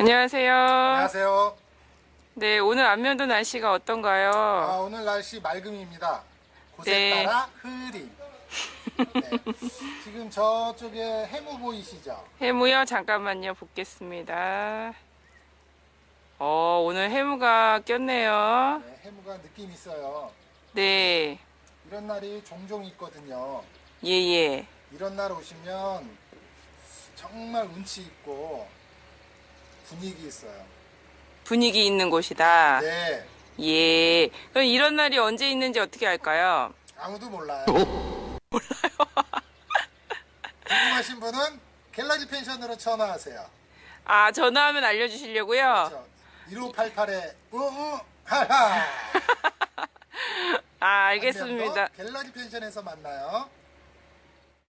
안녕하세요. 안녕하세요. 네, 오늘 안면도 날씨가 어떤가요? 아, 오늘 날씨 맑음입니다. 곳에 네. 따라 흐림. 네. 지금 저쪽에 해무 보이시죠? 해무요? 잠깐만요. 보겠습니다. 어, 오늘 해무가 꼈네요. 네, 해무가 느낌 있어요. 네, 이런 날이 종종 있거든요. 예, 예. 이런 날 오시면 정말 운치 있고 분위기 있어요. 분위기 있는 곳이다. 네, 예. 그럼 이런 날이 언제 있는지 어떻게 알까요? 아무도 몰라요. 몰라요. 궁금하신 분은 갤러리 펜션으로 전화하세요. 아, 전화하면 알려주시려고요? 그렇죠. 1588에 우우 하하. 아, 알겠습니다. 갤러리 펜션에서 만나요.